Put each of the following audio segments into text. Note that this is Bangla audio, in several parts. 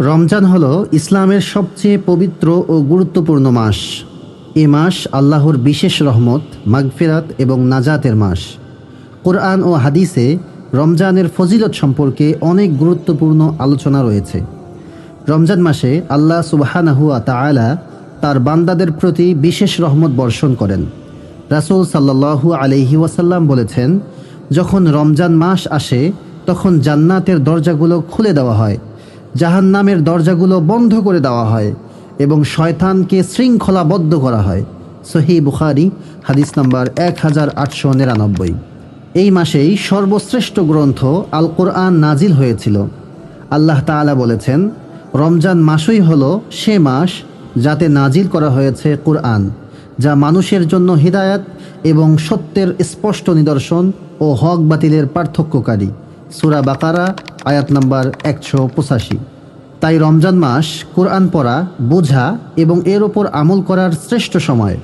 রমজান হল ইসলামের সবচেয়ে পবিত্র ও গুরুত্বপূর্ণ মাস। এ মাস আল্লাহর বিশেষ রহমত, মাগফিরাত এবং নাজাতের মাস। কোরআন ও হাদিসে রমজানের ফজিলত সম্পর্কে অনেক গুরুত্বপূর্ণ আলোচনা রয়েছে। রমজান মাসে আল্লাহ সুবাহানাহুয়া তাআলা তার বান্দাদের প্রতি বিশেষ রহমত বর্ষণ করেন। রাসূল সাল্লাল্লাহু আলাইহি ওয়াসাল্লাম বলেছেন, যখন রমজান মাস আসে, তখন জান্নাতের দরজাগুলো খুলে দেওয়া হয়। জাহান্নামের দরজাগুলো বন্ধ করে দেওয়া হয় এবং শয়তানকে শৃঙ্খলাবদ্ধ করা হয়। সহি বুখারি, হাদিস নাম্বার এক হাজার আটশো নিরানব্বই। এই মাসেই সর্বশ্রেষ্ঠ গ্রন্থ আল কোরআন নাজিল হয়েছিল। আল্লাহ তাআলা বলেছেন, রমজান মাসই হলো সে মাস যাতে নাজিল করা হয়েছে কোরআন, যা মানুষের জন্য হিদায়াত এবং সত্যের স্পষ্ট নিদর্শন ও হক বাতিলের পার্থক্যকারী। সুরা বাকারা আয়াত নাম্বার একশো পঁচাশি। তাই রমজান মাস কোরআন পড়া, বোঝা এবং এর ওপর আমল করার শ্রেষ্ঠ সময়।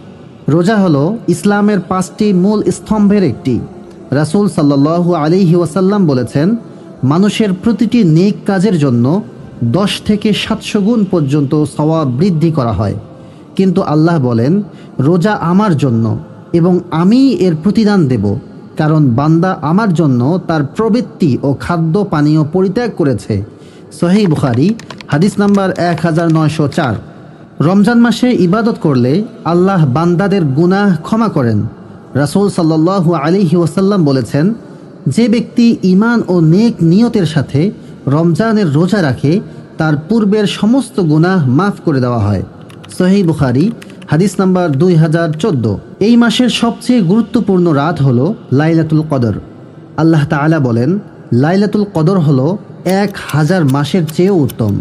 রোজা হলো ইসলামের পাঁচটি মূল স্তম্ভের একটি। রাসূল সাল্লাল্লাহু আলাইহি ওয়াসাল্লাম বলেছেন, মানুষের প্রতিটি নেক কাজের জন্য দশ থেকে সাতশো গুণ পর্যন্ত সওয়াব বৃদ্ধি করা হয়। কিন্তু আল্লাহ বলেন, রোজা আমার জন্য এবং আমি এর প্রতিদান দেব। কারণ বান্দা আমার জন্য তার প্রবৃত্তি ও খাদ্য পানীয় পরিত্যাগ করেছে। সহি বুখারি, হাদিস নাম্বার এক হাজার নয়শো চার। রমজান মাসে ইবাদত করলে আল্লাহ বান্দাদের গুনাহ ক্ষমা করেন। রাসূল সাল্লাল্লাহু আলাইহি ওয়াসাল্লাম বলেছেন, যে ব্যক্তি ইমান ও নেক নিয়তের সাথে রমজানের রোজা রাখে, তার পূর্বের সমস্ত গুনাহ মাফ করে দেওয়া হয়। সহি বুখারি হাদিস নাম্বার দুই হাজার চোদ্দ। এই মাসের সবচেয়ে গুরুত্বপূর্ণ রাত হল লাইলাতুল কদর। আল্লাহ তাআলা বলেন, লাইলাতুল কদর হল এক হাজার মাসের চেয়েও উত্তম।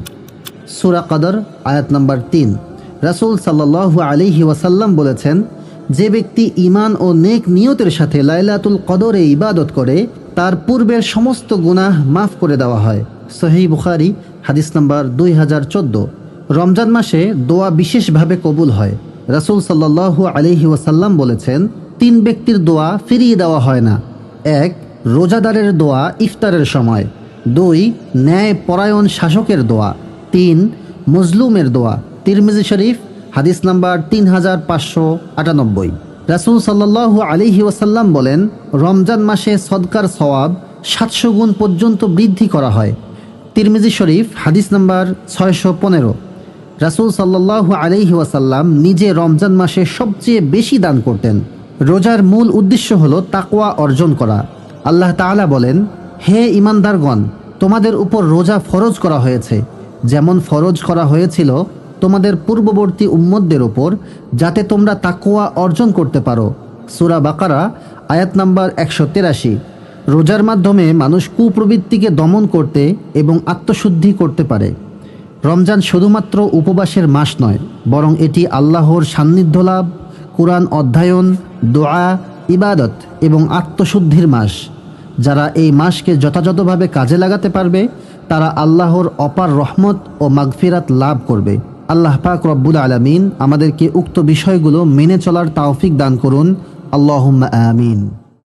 সুরা কদর, আয়াত নাম্বার তিন। রাসূল সাল্লাল্লাহু আলাইহি ওয়াসাল্লাম বলেছেন, যে ব্যক্তি ইমান ও নেক নিয়তের সাথে লাইলাতুল কদরে ইবাদত করে, তার পূর্বের সমস্ত গুনাহ মাফ করে দেওয়া হয়। সহি বুখারি, হাদিস নাম্বার দুই হাজার চোদ্দ। রমজান মাসে দোয়া বিশেষভাবে কবুল হয়। রাসূল সাল্লাল্লাহু আলাইহি ওয়াসাল্লাম বলেছেন, তিন ব্যক্তির দোয়া ফিরিয়ে দেওয়া হয় না। এক, রোজাদারের দোয়া ইফতারের সময়। দুই ন্যায় পরায়ণ শাসকের দোয়া। তিন, মজলুমের দোয়া। তিরমিজি শরীফ, হাদিস নাম্বার তিন হাজার পাঁচশো আটানব্বই। রাসুল সাল্লাহ আলিহি ওয়াসাল্লাম বলেন, রমজান মাসে সদকার সওয়াব সাতশো গুণ পর্যন্ত বৃদ্ধি করা হয়। তিরমিজি শরীফ, হাদিস নাম্বার ছয়শো পনেরো। রাসুল সাল্লাহ আলিহি ওয়াসাল্লাম নিজে রমজান মাসে সবচেয়ে বেশি দান করতেন। রোজার মূল উদ্দেশ্য হলো তাকোয়া অর্জন করা। আল্লাহ তাআলা বলেন, হে ইমানদারগণ তোমাদের উপর রোজা ফরজ করা হয়েছে। যেমন ফরজ করা হয়েছিল তোমাদের পূর্ববর্তী উম্মতদের ওপর যাতে তোমরা তাকোয়া অর্জন করতে পারো। সুরা বাকারা, আয়াত নাম্বার একশো তেরাশি। রোজার মাধ্যমে মানুষ কুপ্রবৃত্তিকে দমন করতে এবং আত্মশুদ্ধি করতে পারে। রমজান শুধুমাত্র উপবাসের মাস নয়, বরং এটি আল্লাহর সান্নিধ্য লাভ, কোরআন অধ্যয়ন, দোয়া, ইবাদত এবং আত্মশুদ্ধির মাস। যারা এই মাসকে যথাযথভাবে কাজে লাগাতে পারবে, তারা আল্লাহর অপার রহমত ও মাগফিরাত লাভ করবে। আল্লাহ পাক রব্বুল আলমিন আমাদেরকে উক্ত বিষয়গুলো মেনে চলার তাওফিক দান করুন। আল্লাহ আমিন।